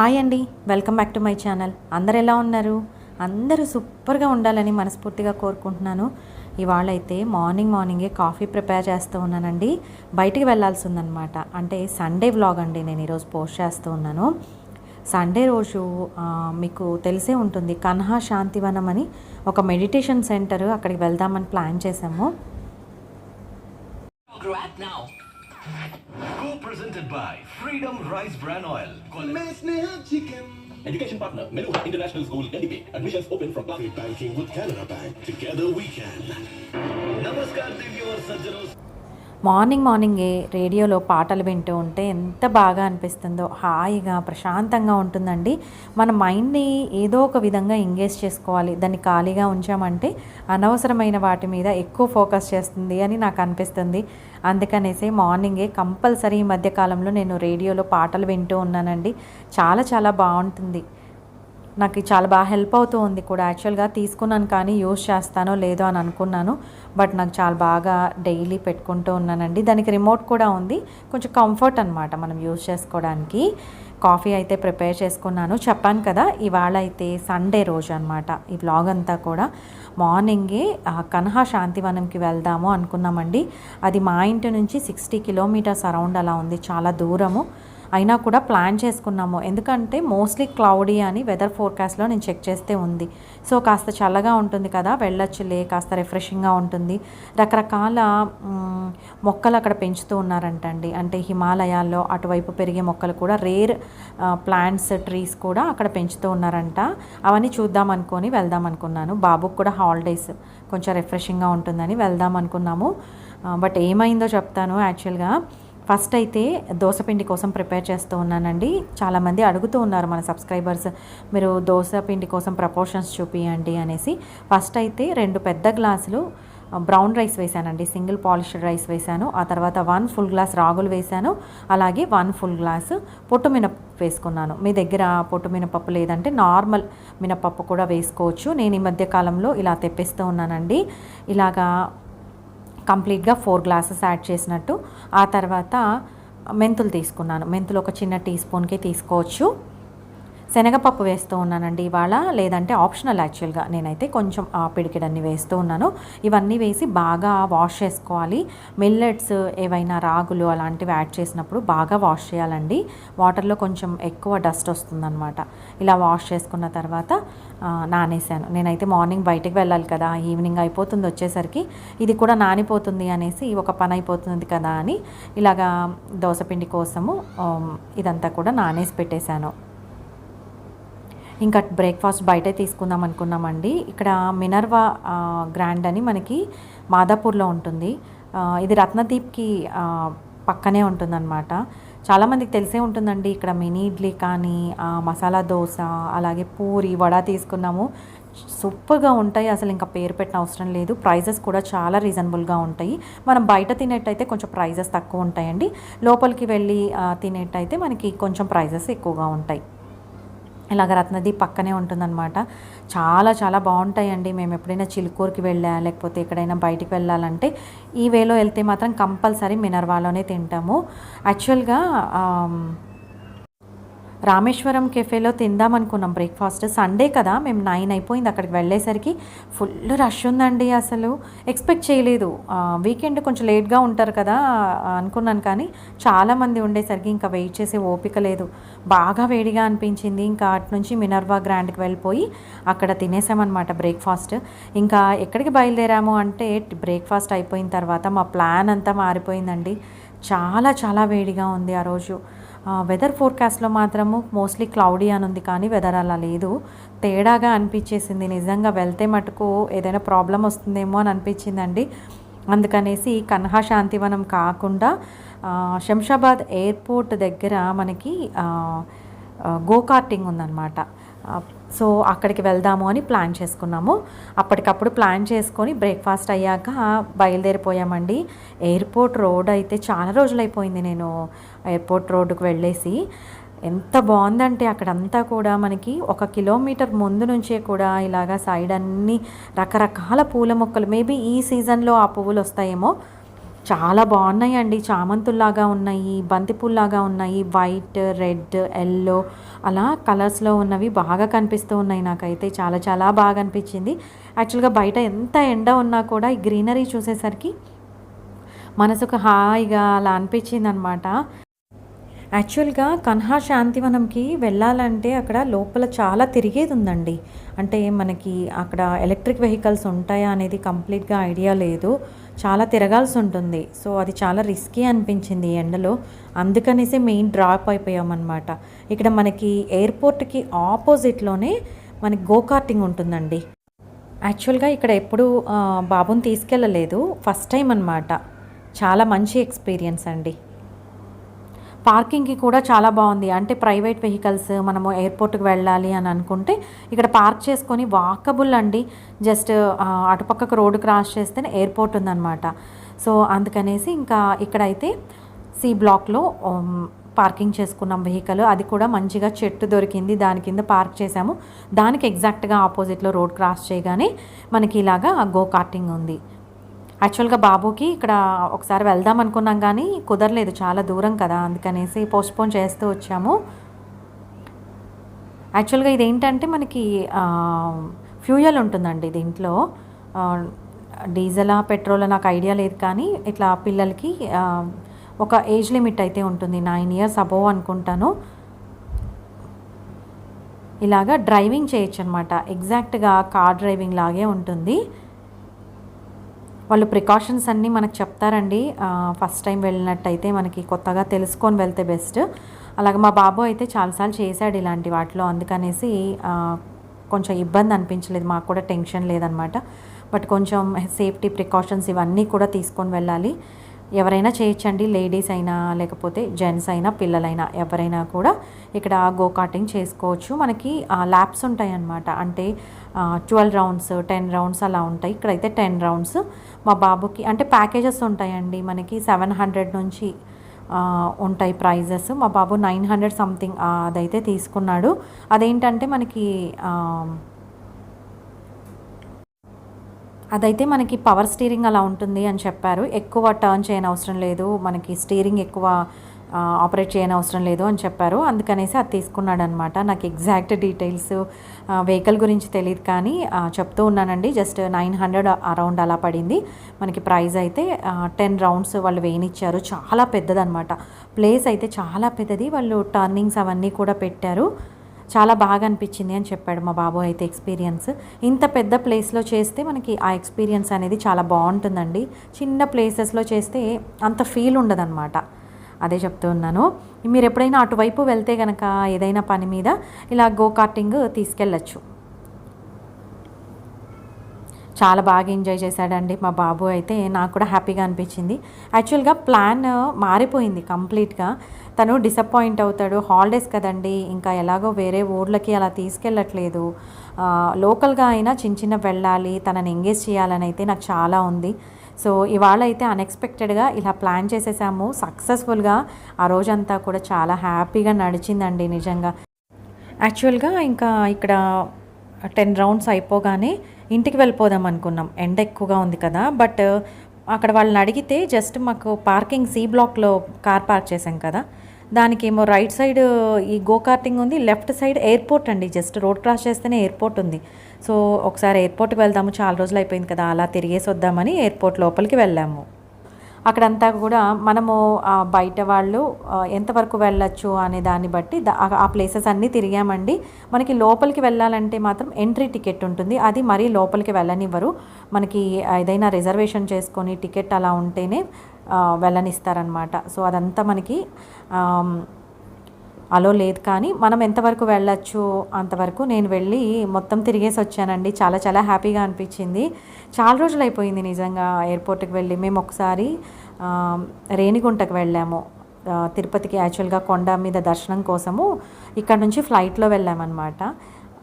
Hi అండి. Welcome back to my channel. అందరు ఎలా ఉన్నారు? అందరూ సూపర్గా ఉండాలని మనస్ఫూర్తిగా కోరుకుంటున్నాను. ఇవాళ అయితే మార్నింగ్ మార్నింగే కాఫీ ప్రిపేర్ చేస్తూ ఉన్నానండి. బయటికి వెళ్ళాల్సి ఉందన్నమాట అంటే సండే వ్లాగ్ అండి నేను ఈరోజు పోస్ట్ చేస్తూ ఉన్నాను. సండే రోజు మీకు తెలిసే ఉంటుంది కన్హా శాంతివనం అని ఒక మెడిటేషన్ సెంటర్ అక్కడికి వెళ్దామని ప్లాన్ చేసాము Co-presented by Freedom Rice Bran Oil. Education partner, Meluha International School, Delhi. Admissions open from class. Banking with Canada Bank. Together we can. Namaskar, Sajjanos. Morning మార్నింగే రేడియోలో పాటలు వింటూ ఉంటే ఎంత బాగా అనిపిస్తుందో హాయిగా ప్రశాంతంగా ఉంటుందండి. మన మైండ్ని ఏదో ఒక విధంగా ఎంగేజ్ చేసుకోవాలి. దాన్ని ఖాళీగా ఉంచామంటే అనవసరమైన వాటి మీద ఎక్కువ ఫోకస్ చేస్తుంది అని నాకు అనిపిస్తుంది. అందుకనేసి మార్నింగే కంపల్సరీ ఈ మధ్యకాలంలో నేను రేడియోలో పాటలు వింటూ ఉన్నానండి. చాలా చాలా బాగుంటుంది. నాకు చాలా బాగా హెల్ప్ అవుతూ ఉంది కూడా. యాక్చువల్గా తీసుకున్నాను కానీ యూస్ చేస్తానో లేదో అని అనుకున్నాను. బట్ నాకు చాలా బాగా డైలీ పెట్టుకుంటూ ఉన్నానండి. దానికి రిమోట్ కూడా ఉంది. కొంచెం కంఫర్ట్ అనమాట మనం యూజ్ చేసుకోవడానికి. కాఫీ అయితే ప్రిపేర్ చేసుకున్నాను. చెప్పాను కదా ఇవాళ అయితే సండే రోజు అనమాట ఈ బ్లాగ్ అంతా కూడా. మార్నింగే కన్హా శాంతివనంకి వెళ్దాము అనుకున్నామండి. అది మా ఇంటి నుంచి సిక్స్టీ కిలోమీటర్స్ అరౌండ్ అలా ఉంది. చాలా దూరము. అయినా కూడా ప్లాన్ చేసుకున్నాము. ఎందుకంటే మోస్ట్లీ క్లౌడీ అని వెదర్ ఫోర్కాస్ట్లో నేను చెక్ చేస్తే ఉంది. సో కాస్త చల్లగా ఉంటుంది కదా వెళ్ళొచ్చులే కాస్త రిఫ్రెషింగ్గా ఉంటుంది. రకరకాల మొక్కలు అక్కడ పెంచుతూ ఉన్నారంటండి. అంటే హిమాలయాల్లో అటువైపు పెరిగే మొక్కలు కూడా రేర్ ప్లాంట్స్ ట్రీస్ కూడా అక్కడ పెంచుతూ ఉన్నారంట. అవన్నీ చూద్దాం అనుకొని వెళ్దాం అనుకున్నాను బాబుకు కూడా హాలిడేస్ కొంచెం రిఫ్రెషింగ్గా ఉంటుందని వెళ్దాం అనుకున్నాము బట్ ఏమైందో చెప్తాను యాక్చువల్గా. ఫస్ట్ అయితే దోశపిండి కోసం ప్రిపేర్ చేస్తూ ఉన్నానండి. చాలామంది అడుగుతూ ఉన్నారు మన సబ్స్క్రైబర్స్ మీరు దోశపిండి కోసం ప్రపోర్షన్స్ చూపియండి అనేసి. ఫస్ట్ అయితే రెండు పెద్ద గ్లాసులు బ్రౌన్ రైస్ వేసానండి. సింగిల్ పాలిష్డ్ రైస్ వేసాను. ఆ తర్వాత వన్ ఫుల్ గ్లాస్ రాగులు వేశాను అలాగే వన్ ఫుల్ గ్లాస్ పొట్టు మినపప్పు వేసుకున్నాను. మీ దగ్గర పొట్టు మినపప్పు లేదంటే నార్మల్ మినపప్పు కూడా వేసుకోవచ్చు. నేను ఈ మధ్య కాలంలో ఇలా తెప్పిస్తూ ఉన్నానండి. ఇలాగా కంప్లీట్గా ఫోర్ గ్లాసెస్ యాడ్ చేసినట్టు. ఆ తర్వాత మెంతులు తీసుకున్నాను. మెంతులు ఒక చిన్న టీ స్పూన్కి తీసుకోవచ్చు. శనగపప్పు వేస్తూ ఉన్నానండి ఇవాళ. లేదంటే ఆప్షనల్ యాక్చువల్గా నేనైతే కొంచెం పిడికిడన్ని వేస్తూ ఉన్నాను. ఇవన్నీ వేసి బాగా వాష్ చేసుకోవాలి. మిల్లెట్స్ ఏవైనా రాగులు అలాంటివి యాడ్ చేసినప్పుడు బాగా వాష్ చేయాలండి. వాటర్లో కొంచెం ఎక్కువ డస్ట్ వస్తుందన్నమాట. ఇలా వాష్ చేసుకున్న తర్వాత నానేసాను నేనైతే మార్నింగ్ బయటికి వెళ్ళాలి కదా ఈవినింగ్ అయిపోతుంది వచ్చేసరికి. ఇది కూడా నానిపోతుంది అనేసి ఒక పని అయిపోతుంది కదా అని ఇలాగా దోసపిండి కోసము ఇదంతా కూడా నానేసి పెట్టేశాను. ఇంకా బ్రేక్ఫాస్ట్ బయటే తీసుకుందాం అనుకున్నామండి. ఇక్కడ మినర్వా గ్రాండ్ అని మనకి మాదాపూర్లో ఉంటుంది. ఇది రత్నదీప్కి పక్కనే ఉంటుందన్నమాట. చాలామందికి తెలిసే ఉంటుందండి ఇక్కడ మినీ ఇడ్లీ కానీ మసాలా దోశ అలాగే పూరి వడ తీసుకున్నాము. సూపర్గా ఉంటాయి. అసలు ఇంకా పేరు పెట్టిన అవసరం లేదు. ప్రైజెస్ కూడా చాలా రీజనబుల్గా ఉంటాయి. మనం బయట తినేట్టయితే కొంచెం ప్రైజెస్ తక్కువ ఉంటాయండి. లోపలికి వెళ్ళి తినేటైతే మనకి కొంచెం ప్రైజెస్ ఎక్కువగా ఉంటాయి. ఇలాగ రత్నది పక్కనే ఉంటుందన్నమాట. చాలా చాలా బాగుంటాయండి. మేము ఎప్పుడైనా చిలుకూరుకి వెళ్ళా లేకపోతే ఎక్కడైనా బయటికి వెళ్ళాలంటే ఈ వేలో వెళ్తే మాత్రం కంపల్సరీ మినర్వాలోనే తింటాము. యాక్చువల్గా రామేశ్వరం కెఫేలో తిందాం అనుకున్నాం బ్రేక్ఫాస్ట్. సండే కదా మేము నైన్ అయిపోయింది అక్కడికి వెళ్ళేసరికి. ఫుల్ రష్ ఉందండి అసలు. ఎక్స్పెక్ట్ చేయలేదు. వీకెండ్ కొంచెం లేట్గా ఉంటారు కదా అనుకున్నాను కానీ చాలామంది ఉండేసరికి ఇంకా వెయిట్ చేసే ఓపిక లేదు. బాగా వేడిగా అనిపించింది. ఇంకా అటు నుంచి మినర్వా గ్రాండ్కి వెళ్ళిపోయి అక్కడ తినేసామన్నమాట బ్రేక్ఫాస్ట్. ఇంకా ఎక్కడికి బయలుదేరాము అంటే బ్రేక్ఫాస్ట్ అయిపోయిన తర్వాత మా ప్లాన్ అంతా మారిపోయిందండి. చాలా చాలా వేడిగా ఉంది ఆ రోజు. వెదర్ ఫోర్కాస్ట్లో మాత్రము మోస్ట్లీ క్లౌడీ అని ఉంది కానీ వెదర్ అలా లేదు. తేడాగా అనిపించేసింది. నిజంగా వెళ్తే మటుకు ఏదైనా ప్రాబ్లం వస్తుందేమో అని అనిపించిందండి. అందుకనేసి కన్హా శాంతివనం కాకుండా శంషాబాద్ ఎయిర్పోర్ట్ దగ్గర మనకి గోకార్టింగ్ గో కార్టింగ్ ఉందన్నమాట. సో అక్కడికి వెళ్దాము అని ప్లాన్ చేసుకున్నాము. అప్పటికప్పుడు ప్లాన్ చేసుకొని బ్రేక్ఫాస్ట్ అయ్యాక బయలుదేరిపోయామండి. ఎయిర్పోర్ట్ రోడ్ అయితే చాలా రోజులు అయిపోయింది నేను ఎయిర్పోర్ట్ రోడ్డుకు వెళ్ళేసి. ఎంత బాగుందంటే అక్కడంతా కూడా మనకి ఒక కిలోమీటర్ ముందు నుంచే కూడా ఇలాగా సైడ్ అన్ని రకరకాల పూల మొక్కలు మేబీ ఈ సీజన్లో ఆ పువ్వులు వస్తాయేమో. చాలా బాగున్నాయండి. చామంతుల్లాగా ఉన్నాయి బంతిపూల్లాగా ఉన్నాయి. వైట్ రెడ్ ఎల్లో అలా కలర్స్లో ఉన్నవి బాగా కనిపిస్తూ ఉన్నాయి నాకైతే. చాలా చాలా బాగా అనిపించింది. యాక్చువల్గా బయట ఎంత ఎండ ఉన్నా కూడా ఈ గ్రీనరీ చూసేసరికి మనసుకు హాయిగా అలా అనిపించింది అనమాట యాక్చువల్గా కన్హా శాంతివనంకి వెళ్ళాలంటే అక్కడ లోపల చాలా తిరిగేది ఉందండి. అంటే మనకి అక్కడ ఎలక్ట్రిక్ వెహికల్స్ ఉంటాయా అనేది కంప్లీట్గా ఐడియా లేదు. చాలా తిరగాల్సి ఉంటుంది. సో అది చాలా రిస్కీ అనిపించింది ఈ ఎండలో. అందుకనేసి మెయిన్ డ్రాప్ అయిపోయామన్నమాట. ఇక్కడ మనకి ఎయిర్పోర్ట్కి ఆపోజిట్లోనే మనకి గో కార్టింగ్ ఉంటుందండి. యాక్చువల్గా ఇక్కడ ఎప్పుడు బాబుని తీసుకెళ్ళలేదు. ఫస్ట్ టైం అనమాట చాలా మంచి ఎక్స్పీరియన్స్ అండి. పార్కింగ్కి కూడా చాలా బాగుంది. అంటే ప్రైవేట్ వెహికల్స్ మనము ఎయిర్పోర్ట్కి వెళ్ళాలి అని అనుకుంటే ఇక్కడ పార్క్ చేసుకొని వాకబుల్ అండి. జస్ట్ అటుపక్కకు రోడ్డు క్రాస్ చేస్తేనే ఎయిర్పోర్ట్ ఉందన్నమాట. సో అందుకనేసి ఇంకా ఇక్కడైతే సి బ్లాక్లో పార్కింగ్ చేసుకున్నాం వెహికల్. అది కూడా మంచిగా చెట్టు దొరికింది. దాని కింద పార్క్ చేసాము దానికి ఎగ్జాక్ట్గా ఆపోజిట్లో రోడ్ క్రాస్ చేయగానే మనకి ఇలాగా గో కార్టింగ్ ఉంది. యాక్చువల్గా బాబుకి ఇక్కడ ఒకసారి వెళ్దాం అనుకున్నాం కానీ కుదరలేదు చాలా దూరం కదా అందుకనేసి పోస్ట్పోన్ చేస్తూ వచ్చాము. యాక్చువల్గా ఇది ఏంటంటే మనకి ఫ్యూయల్ ఉంటుందండి దీంట్లో. ఆ, డీజిలా పెట్రోల్ నాకు ఐడియా లేదు కానీ ఇట్లా పిల్లలకి ఒక ఏజ్ లిమిట్ అయితే ఉంటుంది నైన్ ఇయర్స్ అబోవ్ అనుకుంటాను. ఇలాగా డ్రైవింగ్ చేయొచ్చు అనమాట ఎగ్జాక్ట్గా కార్ డ్రైవింగ్ లాగే ఉంటుంది. వాళ్ళు ప్రికాషన్స్ అన్నీ మనకు చెప్తారండి. ఫస్ట్ టైం వెళ్ళినట్టయితే మనకి కొత్తగా తెలుసుకొని వెళ్తే బెస్ట్. అలాగే మా బాబు అయితే చాలాసార్లు చేశాడు ఇలాంటి వాటిలో. అందుకనేసి కొంచెం ఇబ్బంది అనిపించలేదు. మాకు కూడా టెన్షన్ లేదనమాట. బట్ కొంచెం సేఫ్టీ ప్రికాషన్స్ ఇవన్నీ కూడా తీసుకొని వెళ్ళాలి. ఎవరైనా చేయొచ్చండి లేడీస్ అయినా లేకపోతే జెంట్స్ అయినా పిల్లలైనా ఎవరైనా కూడా ఇక్కడ గో కార్టింగ్ చేసుకోవచ్చు. మనకి ల్యాబ్స్ ఉంటాయి అన్నమాట అంటే ట్వెల్వ్ రౌండ్స్ టెన్ రౌండ్స్ అలా ఉంటాయి. ఇక్కడైతే టెన్ రౌండ్స్ మా బాబుకి అంటే ప్యాకేజెస్ ఉంటాయండి. మనకి సెవెన్ హండ్రెడ్ నుంచి ఉంటాయి ప్రైజెస్ మా బాబు నైన్ హండ్రెడ్ సంథింగ్ అదైతే తీసుకున్నాడు. అదేంటంటే మనకి ఆ, అదైతే మనకి పవర్ స్టీరింగ్ అలా ఉంటుంది అని చెప్పారు. ఎక్కువ టర్న్ చేయని అవసరం లేదు. మనకి స్టీరింగ్ ఎక్కువ ఆపరేట్ చేయని అవసరం లేదు అని చెప్పారు. అందుకనేసి అది తీసుకున్నాడు అనమాట నాకు ఎగ్జాక్ట్ డీటెయిల్స్ వెహికల్ గురించి తెలియదు కానీ చెప్తూ ఉన్నానండి. జస్ట్ నైన్ హండ్రెడ్ అరౌండ్ అలా పడింది. మనకి ప్రైస్ అయితే టెన్ రౌండ్స్ వాళ్ళు వేయనిచ్చారు. చాలా పెద్దదనమాట. ప్లేస్ అయితే చాలా పెద్దది. వాళ్ళు టర్నింగ్స్ అవన్నీ కూడా పెట్టారు. చాలా బాగా అనిపించింది అని చెప్పాడు మా బాబు అయితే ఎక్స్పీరియన్స్ ఇంత పెద్ద ప్లేస్లో చేస్తే మనకి ఆ ఎక్స్పీరియన్స్ అనేది చాలా బాగుంటుందండి. చిన్న ప్లేసెస్లో చేస్తే అంత ఫీల్ ఉండదన్నమాట. అదే చెప్తూ ఉన్నాను. మీరు ఎప్పుడైనా అటువైపు వెళ్తే కనుక ఏదైనా పని మీద ఇలా గో కార్టింగ్ తీసుకెళ్ళచ్చు. చాలా బాగా ఎంజాయ్ చేశాడండి మా బాబు అయితే. నాకు కూడా హ్యాపీగా అనిపించింది. యాక్చువల్గా ప్లాన్ మారిపోయింది కంప్లీట్గా తను డిసప్పాయింట్ అవుతాడు. హాలిడేస్ కదండి. ఇంకా ఎలాగో వేరే ఊర్లకి అలా తీసుకెళ్ళట్లేదు. లోకల్గా అయినా చిన్న చిన్న వెళ్ళాలి తనని ఎంగేజ్ చేయాలని అయితే నాకు చాలా ఉంది. సో ఇవాళ అయితే అన్ఎక్స్పెక్టెడ్గా ఇలా ప్లాన్ చేసేసాము. సక్సెస్ఫుల్గా ఆ రోజంతా కూడా చాలా హ్యాపీగా నడిచిందండి నిజంగా. యాక్చువల్గా ఇంకా ఇక్కడ టెన్ రౌండ్స్ అయిపోగానే ఇంటికి వెళ్ళిపోదాం అనుకున్నాం. ఎండ ఎక్కువగా ఉంది కదా. బట్ అక్కడ వాళ్ళని అడిగితే జస్ట్ మాకు పార్కింగ్ సి బ్లాక్లో కార్ పార్క్ చేసాం కదా. దానికేమో రైట్ సైడ్ ఈ గో కార్టింగ్ ఉంది లెఫ్ట్ సైడ్ ఎయిర్పోర్ట్ అండి. జస్ట్ రోడ్ క్రాస్ చేస్తేనే ఎయిర్పోర్ట్ ఉంది. సో ఒకసారి ఎయిర్పోర్ట్కి వెళ్దాము. చాలా రోజులు అయిపోయింది కదా అలా తిరిగేసి వద్దామని ఎయిర్పోర్ట్ లోపలికి వెళ్ళాము. అక్కడంతా కూడా మనము బయట వాళ్ళు ఎంతవరకు వెళ్ళొచ్చు అనే దాన్ని బట్టి ఆ- ప్లేసెస్ అన్నీ తిరిగామండి. మనకి లోపలికి వెళ్ళాలంటే మాత్రం ఎంట్రీ టికెట్ ఉంటుంది. అది మరీ లోపలికి వెళ్ళనివ్వరు. మనకి ఏదైనా రిజర్వేషన్ చేసుకొని టికెట్ అలా ఉంటేనే వెళ్ళనిస్తారనమాట సో అదంతా మనకి అలో లేదు కానీ మనం ఎంతవరకు వెళ్ళొచ్చు అంతవరకు నేను వెళ్ళి మొత్తం తిరిగేసి వచ్చానండి. చాలా చాలా హ్యాపీగా అనిపించింది. చాలా రోజులు అయిపోయింది నిజంగా ఎయిర్పోర్ట్కి వెళ్ళి. మేము ఒకసారి రేణిగుంటకు వెళ్ళాము. తిరుపతికి యాక్చువల్గా కొండ మీద దర్శనం కోసము. ఇక్కడ నుంచి ఫ్లైట్లో వెళ్ళామన్నమాట.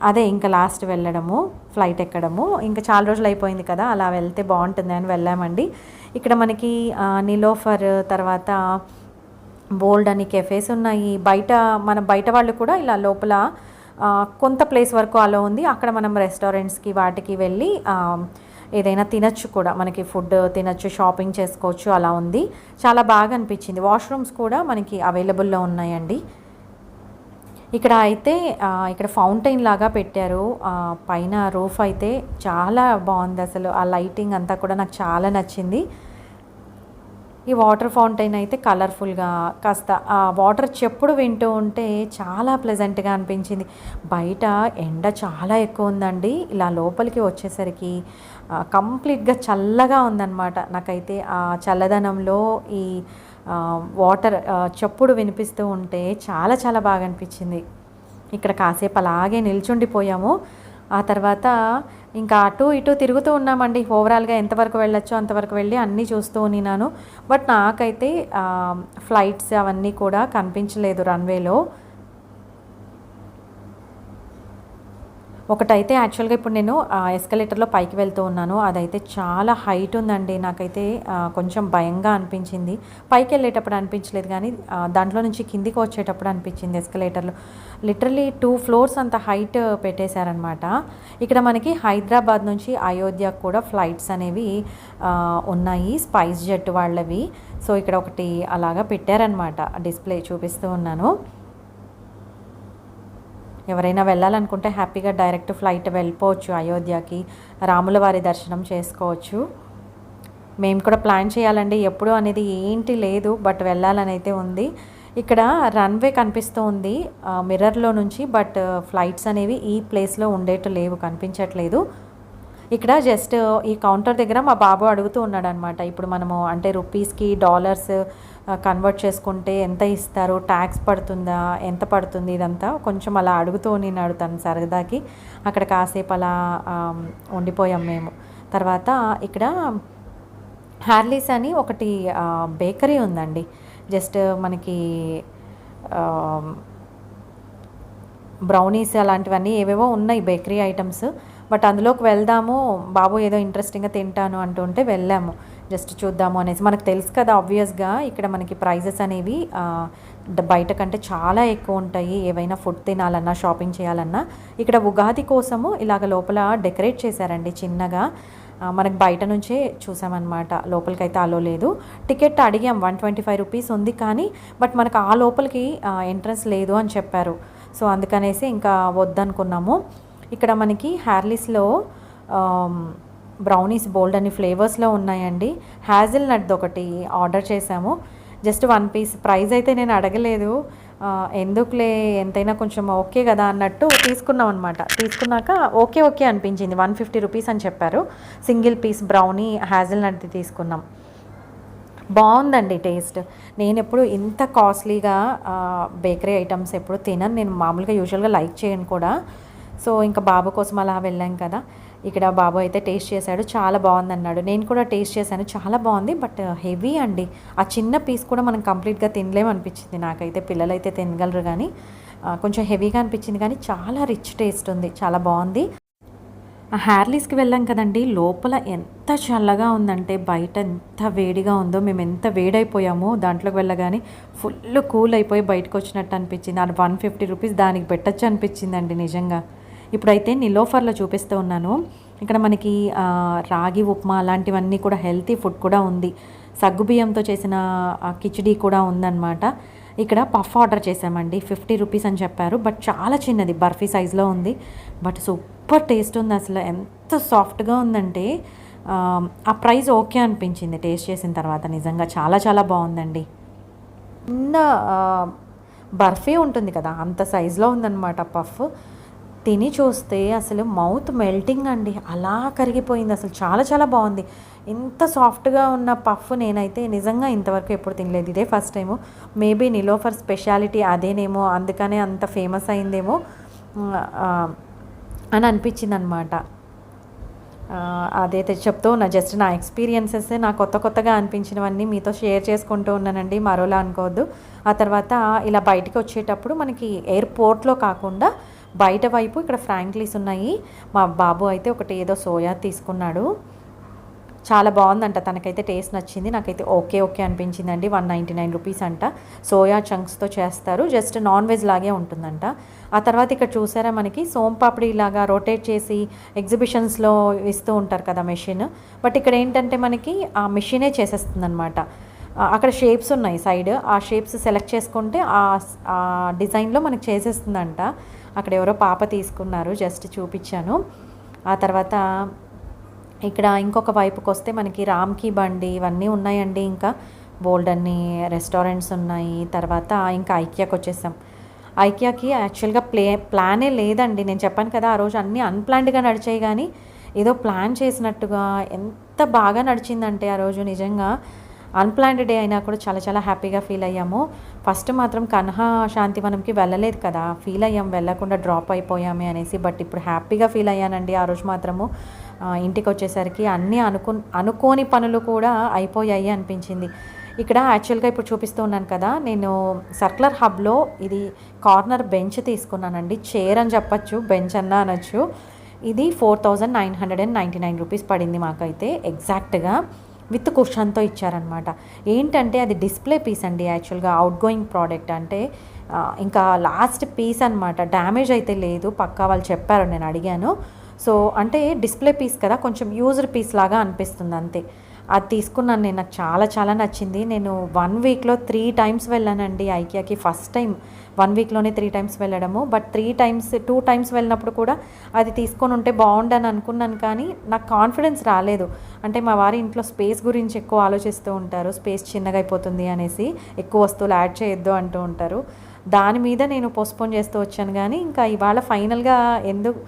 అదే ఇంకా లాస్ట్ వెళ్ళడము ఫ్లైట్ ఎక్కడము. ఇంకా చాలా రోజులు అయిపోయింది కదా అలా వెళ్తే బాగుంటుంది అని వెళ్ళామండి. ఇక్కడ మనకి నిలోఫర్ తర్వాత బోల్డ్ అని కెఫేస్ ఉన్నాయి. బయట మన బయట వాళ్ళు కూడా ఇలా లోపల కొంత ప్లేస్ వరకు అలా ఉంది. అక్కడ మనం రెస్టారెంట్స్కి వాటికి వెళ్ళి ఏదైనా తినచ్చు కూడా. మనకి ఫుడ్ తినచ్చు షాపింగ్ చేసుకోవచ్చు అలా ఉంది. చాలా బాగా అనిపించింది. వాష్రూమ్స్ కూడా మనకి అవైలబుల్లో ఉన్నాయండి. ఇక్కడ అయితే ఇక్కడ ఫౌంటైన్ లాగా పెట్టారు. పైన రూఫ్ అయితే చాలా బాగుంది అసలు. ఆ లైటింగ్ అంతా కూడా నాకు చాలా నచ్చింది. ఈ వాటర్ ఫౌంటైన్ అయితే కలర్ఫుల్గా కాస్త ఆ వాటర్ చెప్పుడు వింటూ ఉంటే చాలా ప్లెజెంట్గా అనిపించింది. బయట ఎండ చాలా ఎక్కువ ఉందండి. ఇలా లోపలికి వచ్చేసరికి కంప్లీట్గా చల్లగా ఉందన్నమాట. నాకైతే ఆ చల్లదనంలో ఈ వాటర్ చప్పుడు వినిపిస్తూ ఉంటే చాలా చాలా బాగా అనిపించింది. ఇక్కడ కాసేపు అలాగే నిల్చుండిపోయాము. ఆ తర్వాత ఇంకా అటు ఇటు తిరుగుతూ ఉన్నామండి. ఓవరాల్గా ఎంతవరకు వెళ్ళొచ్చో అంతవరకు వెళ్ళి అన్నీ చూస్తూ ఉన్నాను. బట్ నాకైతే ఫ్లైట్స్ అవన్నీ కూడా కనిపించలేదు రన్వేలో ఒకటైతే యాక్చువల్గా ఇప్పుడు నేను ఎస్కలేటర్లో పైకి వెళ్తూ ఉన్నాను. అదైతే చాలా హైట్ ఉందండి. నాకైతే కొంచెం భయంగా అనిపించింది. పైకి వెళ్ళేటప్పుడు అనిపించలేదు కానీ దాంట్లో నుంచి కిందికి వచ్చేటప్పుడు అనిపించింది ఎస్కలేటర్లో లిటరలీ టూ ఫ్లోర్స్ అంత హైట్ పెట్టేశారనమాట ఇక్కడ మనకి హైదరాబాద్ నుంచి అయోధ్యకు కూడా ఫ్లైట్స్ అనేవి ఉన్నాయి. స్పైస్ జెట్ వాళ్ళవి. సో ఇక్కడ ఒకటి అలాగా పెట్టారనమాట డిస్ప్లే చూపిస్తూ ఉన్నాను. ఎవరైనా వెళ్ళాలనుకుంటే హ్యాపీగా డైరెక్ట్ ఫ్లైట్ వెళ్ళిపోవచ్చు అయోధ్యకి రాముల వారి దర్శనం చేసుకోవచ్చు. మేము కూడా ప్లాన్ చేయాలండి. ఎప్పుడు అనేది ఏంటి లేదు బట్ వెళ్ళాలని అయితే ఉంది. ఇక్కడ రన్వే కనిపిస్తూ ఉంది మిర్రర్లో నుంచి బట్ ఫ్లైట్స్ అనేవి ఈ ప్లేస్లో ఉండేట్టు లేవు కనిపించట్లేదు. ఇక్కడ జస్ట్ ఈ కౌంటర్ దగ్గర మా బాబు అడుగుతూ ఉన్నాడు అనమాట ఇప్పుడు మనము అంటే రూపీస్కి డాలర్స్ కన్వర్ట్ చేసుకుంటే ఎంత ఇస్తారు? ట్యాక్స్ పడుతుందా? ఎంత పడుతుంది? ఇదంతా కొంచెం అలా అడుగుతూ ఉన్నాడు తను సరదాకి. అక్కడ కాసేపు అలా ఉండిపోయాం మేము. తర్వాత ఇక్కడ హార్లీస్ అని ఒకటి బేకరీ ఉందండి. జస్ట్ మనకి బ్రౌనీస్ అలాంటివన్నీ ఏవేవో ఉన్నాయి బేకరీ ఐటమ్స్ బట్ అందులోకి వెళ్దాము. బాబు ఏదో ఇంట్రెస్టింగ్గా తింటాను అంటుంటే వెళ్ళాము. జస్ట్ చూద్దాము అనేసి. మనకు తెలుసు కదా ఆబ్వియస్గా ఇక్కడ మనకి ప్రైజెస్ అనేవి బయట కంటే చాలా ఎక్కువ ఉంటాయి. ఏవైనా ఫుడ్ తినాలన్నా షాపింగ్ చేయాలన్నా. ఇక్కడ ఉగాది కోసము ఇలాగ లోపల డెకరేట్ చేశారండి చిన్నగా. మనకు బయట నుంచే చూసామన్నమాట. లోపలికి అయితే అలో లేదు. టికెట్ అడిగాం వన్ ట్వంటీ ఫైవ్ రూపీస్ ఉంది కానీ బట్ మనకు ఆ లోపలికి ఎంట్రన్స్ లేదు అని చెప్పారు. సో అందుకనేసి ఇంకా వద్దనుకున్నాము. ఇక్కడ మనకి హ్యార్లీస్లో బ్రౌనీస్ బోల్డ్ అని ఫ్లేవర్స్లో ఉన్నాయండి. హ్యాజిల్ నట్ ఒకటి ఆర్డర్ చేశాము. జస్ట్ వన్ పీస్ ప్రైస్ అయితే నేను అడగలేదు. ఎందుకులే? ఎంతైనా కొంచెం ఓకే కదా అన్నట్టు తీసుకున్నాం అనమాట తీసుకున్నాక ఓకే ఓకే అనిపించింది. వన్ ఫిఫ్టీ రూపీస్ అని చెప్పారు. సింగిల్ పీస్ బ్రౌనీ హ్యాజిల్ నట్ది తీసుకున్నాం. బాగుందండి టేస్ట్ నేను ఎప్పుడు ఇంత కాస్ట్లీగా బేకరీ ఐటమ్స్ ఎప్పుడు తినను. నేను మామూలుగా యూజువల్గా లైక్ చేయను కూడా. సో ఇంకా బాబు కోసం అలా వెళ్ళాం కదా. ఇక్కడ బాబు అయితే టేస్ట్ చేశాడు చాలా బాగుంది అన్నాడు. నేను కూడా టేస్ట్ చేశాను చాలా బాగుంది బట్ హెవీ అండి. ఆ చిన్న పీస్ కూడా మనం కంప్లీట్గా తినలేము అనిపించింది నాకైతే పిల్లలైతే తినగలరు కానీ కొంచెం హెవీగా అనిపించింది కానీ చాలా రిచ్ టేస్ట్ ఉంది చాలా బాగుంది. ఆ హ్యార్లీస్కి వెళ్ళాం కదండి లోపల ఎంత చల్లగా ఉందంటే బయట ఎంత వేడిగా ఉందో మేము ఎంత వేడైపోయామో దాంట్లోకి వెళ్ళగానే ఫుల్ కూల్ అయిపోయి బయటకు వచ్చినట్టు అనిపించింది. అది వన్ ఫిఫ్టీ రూపీస్ దానికి పెట్టచ్చు అనిపించిందండి నిజంగా. ఇప్పుడైతే నిలోఫర్లో చూపిస్తూ ఉన్నాను. ఇక్కడ మనకి రాగి ఉప్మా అలాంటివన్నీ కూడా హెల్తీ ఫుడ్ కూడా ఉంది. సగ్గుబియ్యంతో చేసిన ఆ, కిచిడి కూడా ఉందన్నమాట. ఇక్కడ పఫ్ ఆర్డర్ చేసామండి ఫిఫ్టీ రూపీస్ అని చెప్పారు. బట్ చాలా చిన్నది బర్ఫీ సైజులో ఉంది. బట్ సూపర్ టేస్ట్ ఉంది అసలు. ఎంత సాఫ్ట్గా ఉందంటే ఆ, ప్రైస్ ఓకే అనిపించింది టేస్ట్ చేసిన తర్వాత. నిజంగా చాలా చాలా బాగుందండి. చిన్న బర్ఫీ ఉంటుంది కదా అంత సైజులో ఉందన్నమాట పఫ్. తిని చూస్తే అసలు మౌత్ మెల్టింగ్ అండి. అలా కరిగిపోయింది. అసలు చాలా చాలా బాగుంది. ఇంత సాఫ్ట్గా ఉన్న పఫ్ నేనైతే నిజంగా ఇంతవరకు ఎప్పుడు తినలేదు. ఇదే first time. Maybe Niloufer speciality అదేనేమో అందుకనే అంత ఫేమస్ అయిందేమో అని అనిపించింది అనమాట అదైతే చెప్తూ ఉన్నా. జస్ట్ నా ఎక్స్పీరియన్సెస్ నా కొత్త కొత్తగా అనిపించినవన్నీ మీతో షేర్ చేసుకుంటూ ఉన్నానండి. మరోలా అనుకోవద్దు. ఆ తర్వాత ఇలా బయటికి వచ్చేటప్పుడు మనకి ఎయిర్పోర్ట్లో కాకుండా బయట వైపు ఇక్కడ ఫ్రాంక్లీస్ ఉన్నాయి. మా బాబు అయితే ఒకటి ఏదో సోయా తీసుకున్నాడు. చాలా బాగుందంట తనకైతే టేస్ట్ నచ్చింది. నాకైతే ఓకే ఓకే అనిపించిందండి. వన్ నైంటీ నైన్ రూపీస్ అంట. సోయా చంక్స్తో చేస్తారు. జస్ట్ నాన్ వెజ్ లాగే ఉంటుందంట. ఆ తర్వాత ఇక్కడ చూసారా మనకి? సోంపాపిడి ఇలాగా రొటేట్ చేసి ఎగ్జిబిషన్స్లో ఇస్తూ ఉంటారు కదా మెషిన్ బట్ ఇక్కడ ఏంటంటే మనకి ఆ మెషినే చేసేస్తుందనమాట అక్కడ షేప్స్ ఉన్నాయి సైడ్. ఆ షేప్స్ సెలెక్ట్ చేసుకుంటే ఆ ఆ డిజైన్లో మనకి చేసేస్తుందంట. అక్కడ ఎవరో పాప తీసుకున్నారు జస్ట్ చూపించాను. ఆ తర్వాత ఇక్కడ ఇంకొక వైపుకి వస్తే మనకి రామ్కి బండి ఇవన్నీ ఉన్నాయండి ఇంకా. బోల్డ్ అన్ని రెస్టారెంట్స్ ఉన్నాయి. తర్వాత ఇంకా ఐకియాకి వచ్చేసాం. ఐకియాకి యాక్చువల్గా ప్లే ప్లానే లేదండి. నేను చెప్పాను కదా ఆ రోజు అన్నీ అన్ప్లాన్డ్గా నడిచాయి కానీ ఏదో ప్లాన్ చేసినట్టుగా ఎంత బాగా నడిచిందంటే ఆ రోజు నిజంగా. అన్ప్లాన్డ్ డే అయినా కూడా చాలా చాలా హ్యాపీగా ఫీల్ అయ్యాము. ఫస్ట్ మాత్రం కన్హా శాంతివనంకి వెళ్ళలేదు కదా. ఫీల్ అయ్యాం వెళ్ళకుండా డ్రాప్ అయిపోయామే అనేసి బట్ ఇప్పుడు హ్యాపీగా ఫీల్ అయ్యానండి ఆ రోజు మాత్రము. ఇంటికి వచ్చేసరికి అన్నీ అనుకు అనుకోని పనులు కూడా అయిపోయాయి అనిపించింది. ఇక్కడ యాక్చువల్గా ఇప్పుడు చూపిస్తూ ఉన్నాను కదా నేను సర్కులర్ హబ్లో ఇది కార్నర్ బెంచ్ తీసుకున్నానండి. చైర్ అని చెప్పచ్చు బెంచ్ అన్నా అనొచ్చు. ఇది four thousand nine hundred and ninety nine rupees పడింది మాకైతే ఎగ్జాక్ట్గా. విత్ కుషన్తో ఇచ్చారనమాట ఏంటంటే అది డిస్ప్లే పీస్ అండి యాక్చువల్గా అవుట్ గోయింగ్ ప్రోడక్ట్ అంటే ఇంకా లాస్ట్ పీస్ అనమాట డ్యామేజ్ అయితే లేదు పక్కా వాళ్ళు చెప్పారు నేను అడిగాను. సో అంటే డిస్ప్లే పీస్ కదా కొంచెం యూజర్ పీస్ లాగా అనిపిస్తుంది అంతే. అది తీసుకున్నాను నేను. నాకు చాలా చాలా నచ్చింది. నేను వన్ వీక్లో త్రీ టైమ్స్ వెళ్ళానండి ఐకియాకి. ఫస్ట్ టైం వన్ వీక్లోనే త్రీ టైమ్స్ వెళ్ళడము. But three times two times వెళ్ళినప్పుడు కూడా అది తీసుకొని ఉంటే బాగుండని అనుకున్నాను కానీ నాకు కాన్ఫిడెన్స్ రాలేదు. అంటే మా వారి ఇంట్లో స్పేస్ గురించి ఎక్కువ ఆలోచిస్తూ ఉంటారు. స్పేస్ చిన్నగా అయిపోతుంది అనేసి ఎక్కువ వస్తువులు యాడ్ చేయొద్దు అంటూ ఉంటారు. దాని మీద నేను పోస్ట్పోన్ చేస్తూ వచ్చాను కానీ ఇంకా ఇవాళ ఫైనల్గా ఎందుకు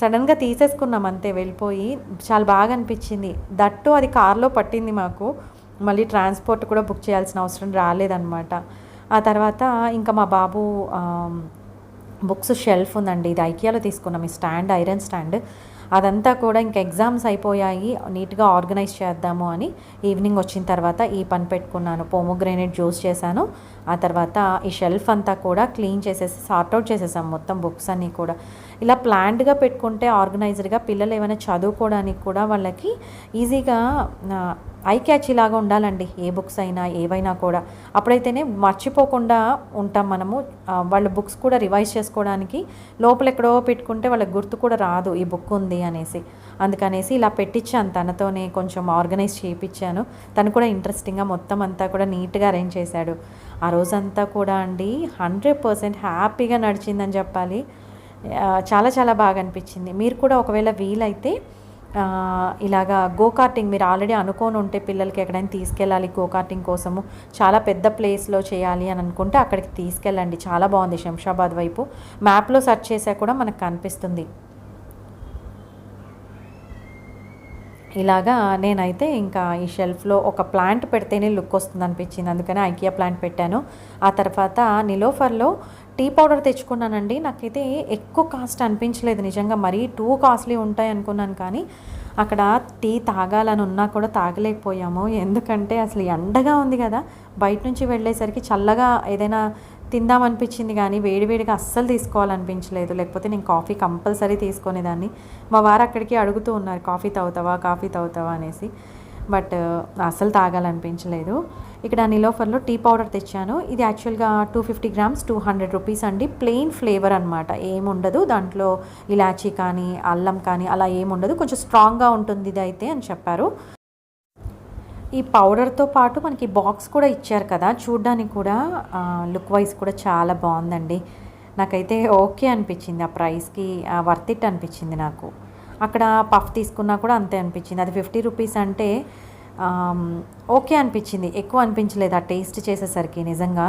సడన్గా తీసేసుకున్నాం అంతే వెళ్ళిపోయి. చాలా బాగా అనిపించింది. దట్టు అది కార్లో పట్టింది మాకు. మళ్ళీ ట్రాన్స్పోర్ట్ కూడా బుక్ చేయాల్సిన అవసరం రాలేదన్నమాట. ఆ తర్వాత ఇంకా మా బాబు బుక్స్ షెల్ఫ్ ఉందండి. ఇది ఐకియాలో తీసుకున్నాం. ఈ స్టాండ్ ఐరన్ స్టాండ్. అదంతా కూడా ఇంకా ఎగ్జామ్స్ అయిపోయాయి. నీట్గా ఆర్గనైజ్ చేద్దాము అని ఈవినింగ్ వచ్చిన తర్వాత ఈ పని పెట్టుకున్నాను. పోమోగ్రేనేట్ జ్యూస్ చేశాను. ఆ తర్వాత ఈ షెల్ఫ్ అంతా కూడా క్లీన్ చేసేసి సార్ట్అవుట్ చేసేసాం మొత్తం బుక్స్ అన్నీ కూడా. ఇలా ప్లాంట్గా పెట్టుకుంటే ఆర్గనైజ్డ్గా పిల్లలు ఏమైనా చదువుకోవడానికి కూడా వాళ్ళకి ఈజీగా ఐ క్యాచ్ లాగా ఉండాలండి. ఏ బుక్స్ అయినా ఏవైనా కూడా. అప్పుడైతేనే మర్చిపోకుండా ఉంటాం మనము. వాళ్ళ బుక్స్ కూడా రివైజ్ చేసుకోవడానికి లోపల ఎక్కడో పెట్టుకుంటే వాళ్ళకి గుర్తు కూడా రాదు ఈ బుక్ ఉంది అనేసి. అందుకనేసి ఇలా పెట్టించాను తనతోనే కొంచెం ఆర్గనైజ్ చేయించాను తను కూడా ఇంట్రెస్టింగ్గా మొత్తం అంతా కూడా నీట్గా అరేంజ్ చేశాడు. ఆ రోజంతా కూడా అండి హండ్రెడ్ పర్సెంట్ హ్యాపీగా నడిచిందని చెప్పాలి. చాలా చాలా బాగా అనిపించింది. మీరు కూడా ఒకవేళ వీలైతే ఇలాగా గో కార్టింగ్ మీరు ఆల్రెడీ అనుకోని ఉంటే పిల్లలకి ఎక్కడైనా తీసుకెళ్ళాలి గో కార్టింగ్ కోసము. చాలా పెద్ద ప్లేస్లో చేయాలి అని అనుకుంటే అక్కడికి తీసుకెళ్ళండి. చాలా బాగుంది శంషాబాద్ వైపు. మ్యాప్లో సెర్చ్ చేసా కూడా మనకు కనిపిస్తుంది. ఇలాగా నేనైతే ఇంకా ఈ షెల్ఫ్లో ఒక ప్లాంట్ పెడితేనే లుక్ వస్తుంది అనిపించింది. అందుకని ఐకియా ప్లాంట్ పెట్టాను. ఆ తర్వాత నిలోఫర్లో టీ పౌడర్ తెచ్చుకున్నానండి. నాకైతే ఎక్కువ కాస్ట్ అనిపించలేదు. నిజంగా మరీ టూ కాస్ట్లీ ఉంటాయి అనుకున్నాను కానీ అక్కడ టీ తాగాలని ఉన్నా కూడా తాగలేకపోయాము. ఎందుకంటే అసలు ఎండగా ఉంది కదా. బయట నుంచి వెళ్ళేసరికి చల్లగా ఏదైనా తిందామనిపించింది కానీ వేడివేడిగా అస్సలు తీసుకోవాలనిపించలేదు. లేకపోతే నేను కాఫీ కంపల్సరీ తీసుకునేదాన్ని. మా వారు అక్కడికి అడుగుతూ ఉన్నారు కాఫీ తాగుతావా? కాఫీ తాగుతావా? అనేసి. బట్ అస్సలు తాగాలనిపించలేదు. ఇక్కడ నిలోఫర్లో టీ పౌడర్ తెచ్చాను. ఇది యాక్చువల్గా two fifty grams two hundred rupees అండి. ప్లెయిన్ ఫ్లేవర్ అనమాట ఏముండదు. దాంట్లో ఇలాచీ కానీ అల్లం కానీ అలా ఏముండదు. కొంచెం స్ట్రాంగ్గా ఉంటుంది ఇది అయితే అని చెప్పారు. ఈ పౌడర్తో పాటు మనకి బాక్స్ కూడా ఇచ్చారు కదా చూడ్డానికి కూడా లుక్ వైజ్ కూడా చాలా బాగుందండి. నాకైతే ఓకే అనిపించింది ఆ ప్రైస్కి వర్త్ ఇట్ అనిపించింది నాకు. అక్కడ పఫ్ తీసుకున్నా కూడా అంతే అనిపించింది. అది ఫిఫ్టీ రూపీస్ అంటే ఓకే అనిపించింది. ఎక్కువ అనిపించలేదు ఆ టేస్ట్ చేసేసరికి నిజంగా.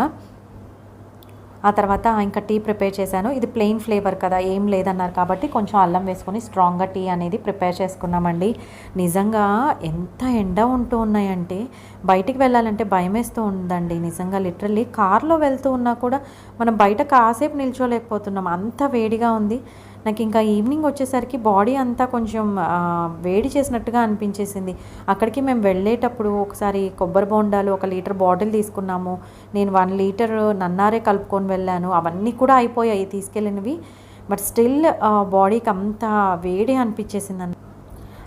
ఆ తర్వాత ఇంకా టీ ప్రిపేర్ చేశాను. ఇది ప్లెయిన్ ఫ్లేవర్ కదా ఏం లేదన్నారు కాబట్టి కొంచెం అల్లం వేసుకొని స్ట్రాంగ్గా టీ అనేది ప్రిపేర్ చేసుకున్నామండి. నిజంగా ఎంత ఎండ ఉంటూ ఉన్నాయంటే బయటికి వెళ్ళాలంటే భయం వేస్తూ ఉందండి. నిజంగా లిటరల్లీ కార్లో వెళ్తూ ఉన్నా కూడా మనం బయట కాసేపు నిల్చోలేకపోతున్నాం. అంత వేడిగా ఉంది. నాకు ఇంకా ఈవినింగ్ వచ్చేసరికి బాడీ అంతా కొంచెం వేడి చేసినట్టుగా అనిపించేసింది. అక్కడికి మేము వెళ్ళేటప్పుడు ఒకసారి కొబ్బరి బోండాలు ఒక లీటర్ బాటిల్ తీసుకున్నాము. నేను వన్ లీటర్ నన్నారే కలుపుకొని వెళ్ళాను. అవన్నీ కూడా అయిపోయాయి తీసుకెళ్ళినవి. బట్ స్టిల్ బాడీకి అంత వేడి అనిపించేసింది.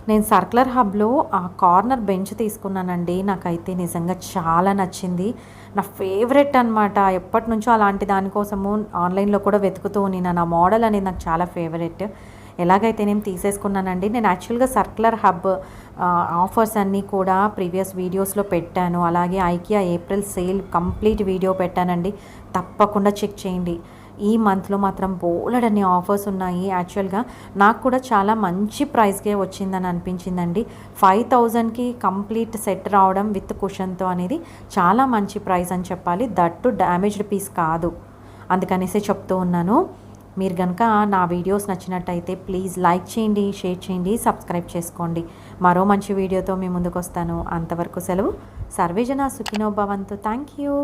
నేను సర్కులర్ హబ్లో ఆ కార్నర్ బెంచ్ తీసుకున్నానండి. నాకైతే నిజంగా చాలా నచ్చింది. నా ఫేవరెట్ అనమాట ఎప్పటి నుంచో అలాంటి దానికోసము ఆన్లైన్లో కూడా వెతుకుతూ నేను నా మోడల్ అనేది నాకు చాలా ఫేవరెట్ ఎలాగైతే నేను తీసేసుకున్నానండి నేను యాక్చువల్గా సర్కులర్ హబ్ ఆఫర్స్ అన్నీ కూడా ప్రీవియస్ వీడియోస్లో పెట్టాను. అలాగే IKEA April sale complete video పెట్టానండి. తప్పకుండా చెక్ చేయండి. ఈ మంత్లో మాత్రం బోలెడన్ని ఆఫర్స్ ఉన్నాయి. యాక్చువల్గా నాకు కూడా చాలా మంచి ప్రైస్కే వచ్చిందని అనిపించిందండి. ఫైవ్ థౌజండ్కి కంప్లీట్ సెట్ రావడం విత్ కుషన్తో అనేది చాలా మంచి ప్రైస్ అని చెప్పాలి. దట్టు డ్యామేజ్డ్ పీస్ కాదు. అందుకనేసి చెప్తూ ఉన్నాను. మీరు కనుక నా వీడియోస్ నచ్చినట్టయితే ప్లీజ్ లైక్ చేయండి షేర్ చేయండి సబ్స్క్రైబ్ చేసుకోండి. మరో మంచి వీడియోతో మీ ముందుకు వస్తాను అంతవరకు సెలవు. సర్వేజన సుఖినోభవంతు థ్యాంక్ యూ